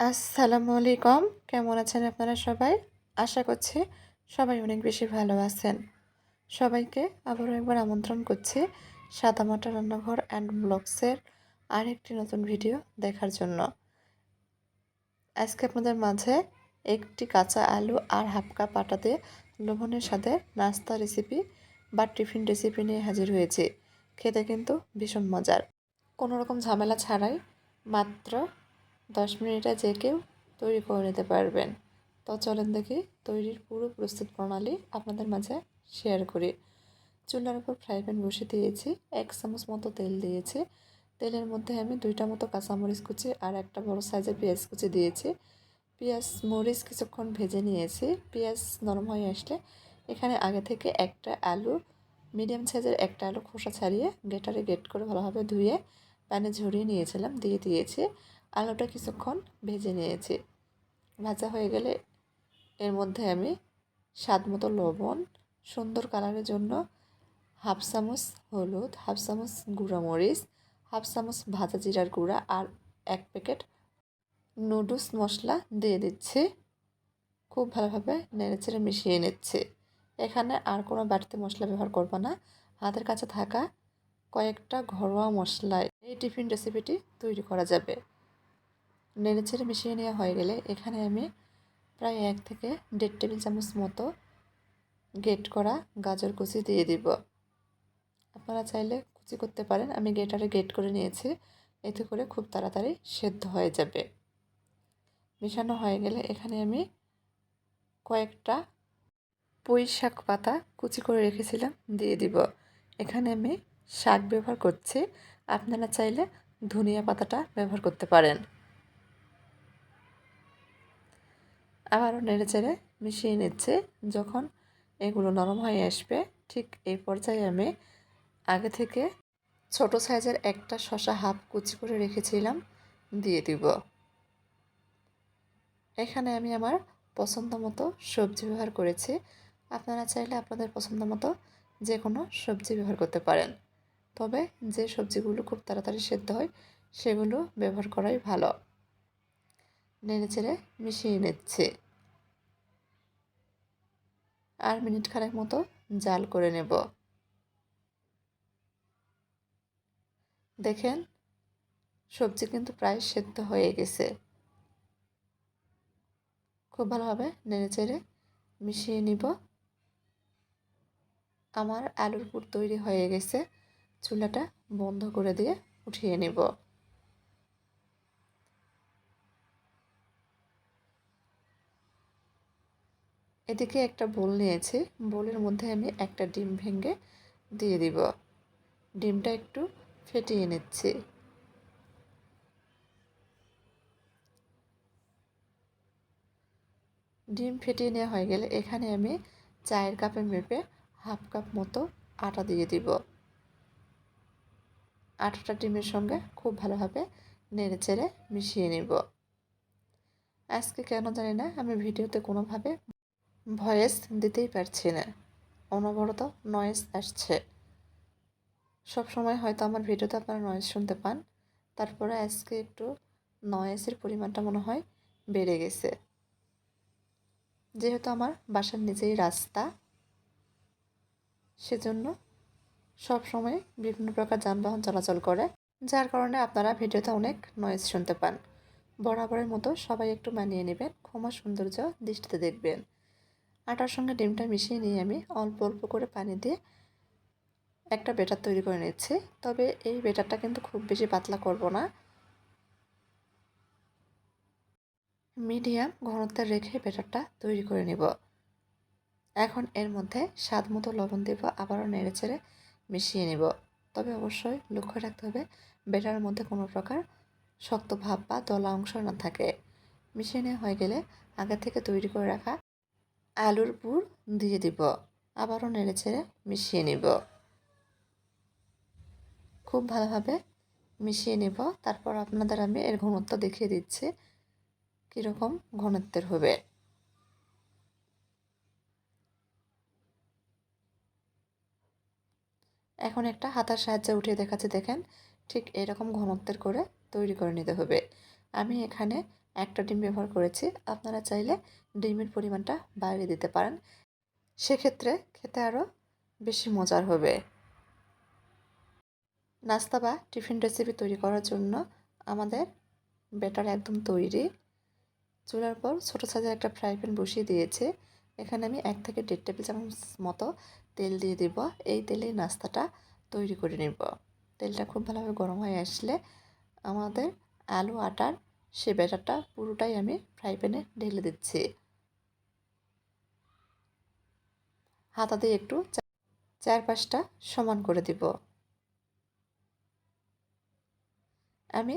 আসসালামু আলাইকুম। কেমন আছেন আপনারা সবাই? আশা করছি সবাই অনেক বেশি ভালো আছেন। সবাইকে আবারও একবার আমন্ত্রণ করছি সাদামাটা রান্নাঘর অ্যান্ড ব্লগসের আরেকটি নতুন ভিডিও দেখার জন্য। আজকে আপনাদের মাঝে একটি কাঁচা আলু আর হাফ কাপ আটা দিয়ে লবণের সাথে নাস্তা রেসিপি বা টিফিন রেসিপি নিয়ে হাজির হয়েছি। খেতে কিন্তু ভীষণ মজার। কোনো রকম ঝামেলা ছাড়াই মাত্র দশ মিনিটে যে কেউ তৈরি করে নিতে পারবেন। তো চলেন দেখি তৈরির পুরো প্রস্তুত প্রণালী আপনাদের মাঝে শেয়ার করি। চুলার উপর ফ্রাই প্যান বসে দিয়েছি, এক চামচ মতো তেল দিয়েছি। তেলের মধ্যে আমি দুইটা মতো কাঁচামরিচ কুচি আর একটা বড় সাইজের পেঁয়াজ কুচি দিয়েছি। পেঁয়াজ মরিচ কিছুক্ষণ ভেজে নিয়েছি। পেঁয়াজ নরম হয়ে আসলে এখানে আগে থেকে একটা আলু মিডিয়াম সাইজের একটা আলু খোসা ছাড়িয়ে গেটারে গেট করে ভালোভাবে ধুয়ে প্যানে ঝরিয়ে নিয়েছিলাম, দিয়ে দিয়েছি। আলুটা কিছুক্ষণ ভেজে নিয়েছি। ভাজা হয়ে গেলে এর মধ্যে আমি স্বাদ মতো লবণ, সুন্দর কালারের জন্য হাফ চামচ হলুদ, হাফ চামচ গুঁড়া মরিচ, হাফ চামচ ভাজা জিরার গুঁড়া আর এক প্যাকেট নুডলস মশলা দিয়ে দিচ্ছি। খুব ভালোভাবে নেড়েচেড়ে মিশিয়ে নিচ্ছে। এখানে আর কোনো বাড়তি মশলা ব্যবহার করব না। হাতের কাছে থাকা কয়েকটা ঘরোয়া মশলায় এই টিফিন রেসিপিটি তৈরি করা যাবে। নেড়ে ছেড়ে মিশিয়ে নেওয়া হয়ে গেলে এখানে আমি প্রায় এক থেকে দেড় টেবিল চামচ মতো গেট করা গাজর কুচি দিয়ে দিব। আপনারা চাইলে কুচি করতে পারেন। আমি গেটারে গেট করে নিয়েছি। এতে করে খুব তাড়াতাড়ি সেদ্ধ হয়ে যাবে। মেশানো হয়ে গেলে এখানে আমি কয়েকটা পুঁই শাক পাতা কুচি করে রেখেছিলাম, দিয়ে দিব। এখানে আমি শাক ব্যবহার করছি। আপনারা চাইলে ধনিয়া পাতাটা ব্যবহার করতে পারেন। আবারও নেড়ে চেড়ে মিশিয়ে নিচ্ছে। যখন এগুলো নরম হয়ে আসবে, ঠিক এই পর্যায়ে আমি আগে থেকে ছোট সাইজের একটা শশা হাফ কুচি করে রেখেছিলাম, দিয়ে দিব। এখানে আমি আমার পছন্দ মতো সবজি ব্যবহার করেছি। আপনারা চাইলে আপনাদের পছন্দ মতো যে কোনো সবজি ব্যবহার করতে পারেন। তবে যে সবজিগুলো খুব তাড়াতাড়ি সেদ্ধ হয়, সেগুলো ব্যবহার করাই ভালো। নেড়ে চেড়ে মিশিয়ে নিচ্ছে। আর মিনিট খানেক মতো জাল করে নেব। দেখেন, সবজি কিন্তু প্রায় সেদ্ধ হয়ে গেছে। খুব ভালোভাবে নেড়ে চেড়ে মিশিয়ে নিব। আমার আলুর পুর তৈরি হয়ে গেছে। চুলাটা বন্ধ করে দিয়ে উঠিয়ে নেব। এদিকে একটা বোল নিয়েছি। বোলের মধ্যে আমি একটা ডিম ভেঙে দিয়ে দিব। ডিমটা একটু ফেটিয়ে নিচ্ছি। ডিম ফেটিয়ে নেওয়া হয়ে গেলে এখানে আমি চায়ের কাপে মেপে হাফ কাপ মতো আটা দিয়ে দিব। আটাটা ডিমের সঙ্গে খুব ভালোভাবে নেড়ে চেড়ে মিশিয়ে নিব। আজকে কেন জানি না, আমি ভিডিওতে কোনোভাবে ভয়েস দিতেই পারছি না। অনবরত নয়েজ আসছে। সব সময় হয়তো আমার ভিডিওতে আপনারা নয়েজ শুনতে পান। তারপরে আজকে একটু নয়েজের পরিমাণটা মনে হয় বেড়ে গেছে। যেহেতু আমার বাসার নিজেই রাস্তা, সেজন্য সব সময় বিভিন্ন প্রকার যানবাহন চলাচল করে, যার কারণে আপনারা ভিডিওতে অনেক নয়েজ শুনতে পান। বরাবরের মতো সবাই একটু মানিয়ে নেবেন, ক্ষমা সৌন্দর্য দৃষ্টিতে দেখবেন। আটার সঙ্গে ডিমটা মিশিয়ে নিয়ে আমি অল্প অল্প করে পানি দিয়ে একটা বেটার তৈরি করে নিচ্ছি। তবে এই বেটারটা কিন্তু খুব বেশি পাতলা করব না। মিডিয়াম ঘনত্বের রেখে বেটারটা তৈরি করে নিব। এখন এর মধ্যে স্বাদ মতো লবণ দেব, আবারও নেড়ে চেড়ে মিশিয়ে নিব। তবে অবশ্যই লক্ষ্য রাখতে হবে বেটারের মধ্যে কোনো প্রকার শক্ত ভাব বা দলা অংশ না থাকে। মিশিয়ে নেওয়া হয়ে গেলে আগে থেকে তৈরি করে রাখা আলুর পুর দিয়ে দিব। আবারও নেড়ে ছেড়ে মিশিয়ে নিব। খুব ভালোভাবে মিশিয়ে নেব। তারপর আপনাদের আমি এর ঘনত্ব দেখিয়ে দিচ্ছি। কীরকম ঘনত্বের হবে। এখন একটা হাতার সাহায্যে উঠিয়ে দেখাচ্ছে। দেখেন ঠিক এরকম ঘনত্বের করে তৈরি করে নিতে হবে। আমি এখানে একটা ডিম ব্যবহার করেছি। আপনারা চাইলে ডিমের পরিমাণটা বাড়িয়ে দিতে পারেন। সেক্ষেত্রে খেতে আরও বেশি মজার হবে। নাস্তা বা টিফিন রেসিপি তৈরি করার জন্য আমাদের ব্যাটার একদম তৈরি। চুলার পর ছোটো সাইজের একটা ফ্রাই প্যান বসিয়ে দিয়েছি। এখানে আমি এক থেকে দেড় টেবিল চামচ মতো তেল দিয়ে দিব। এই তেলেই নাস্তাটা তৈরি করে নেব। তেলটা খুব ভালোভাবে গরম হয়ে আসলে আমাদের আলু, আটার সে ব্যাটারটা পুরোটাই আমি ফ্রাই প্যানে ঢেলে দিচ্ছি। হাতা দিয়ে একটু চারপাশটা সমান করে দিব। আমি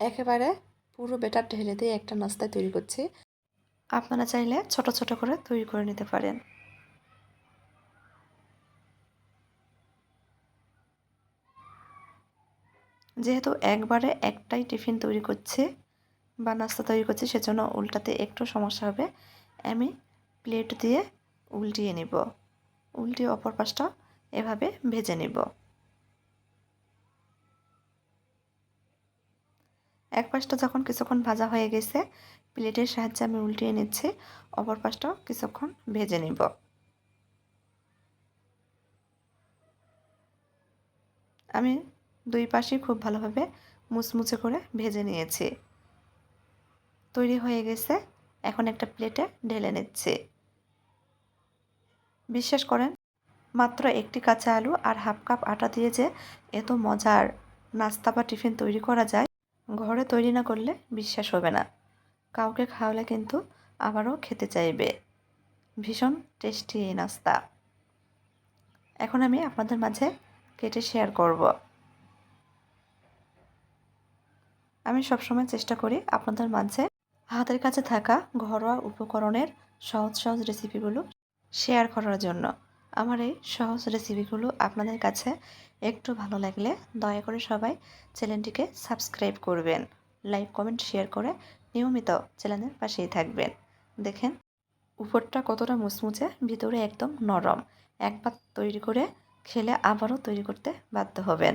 একেবারে পুরো বেটার ঢেলে দিয়ে একটা নাস্তায় তৈরি করছি। আপনারা চাইলে ছোট ছোট করে তৈরি করে নিতে পারেন। যেহেতু একবারে একটাই টিফিন তৈরি করছে বা নাস্তা তৈরি করছে, সেজন্য উল্টাতে একটু সমস্যা হবে। আমি প্লেট দিয়ে উল্টিয়ে নিব। উল্টিয়ে অপর পাশটা এভাবে ভেজে নিব। এক পাশটা যখন কিছুক্ষণ ভাজা হয়ে গেছে, প্লেটের সাহায্যে আমি উল্টিয়ে নিচ্ছি, অপর পাশটাও কিছুক্ষণ ভেজে নিব। আমি দুই পাশেই খুব ভালোভাবে মুচমুচে করে ভেজে নিয়েছি। তৈরি হয়ে গেছে। এখন একটা প্লেটে ঢেলে নিচ্ছি। বিশ্বাস করেন, মাত্র একটি কাঁচা আলু আর হাফ কাপ আটা দিয়ে যে এত মজার নাস্তা বা টিফিন তৈরি করা যায়, ঘরে তৈরি না করলে বিশ্বাস হবে না। কাউকে খাওয়ালে কিন্তু আবারও খেতে চাইবে। ভীষণ টেস্টি এই নাস্তা। এখন আমি আপনাদের মাঝে কেটে শেয়ার করব। আমি সবসময় চেষ্টা করি আপনাদের মাঝে হাতের কাছে থাকা ঘরোয়া উপকরণের সহজ সহজ রেসিপিগুলো শেয়ার করার জন্য। আমার এই সহজ রেসিপিগুলো আপনাদের কাছে একটু ভালো লাগলে দয়া করে সবাই চ্যানেলটিকে সাবস্ক্রাইব করবেন লাইক কমেন্ট শেয়ার করে নিয়মিত চ্যানেলের পাশেই থাকবেন। দেখেন, উপরটা কতটা মুচমুচে, ভিতরে একদম নরম। একবার তৈরি করে খেলে আবারও তৈরি করতে বাধ্য হবেন।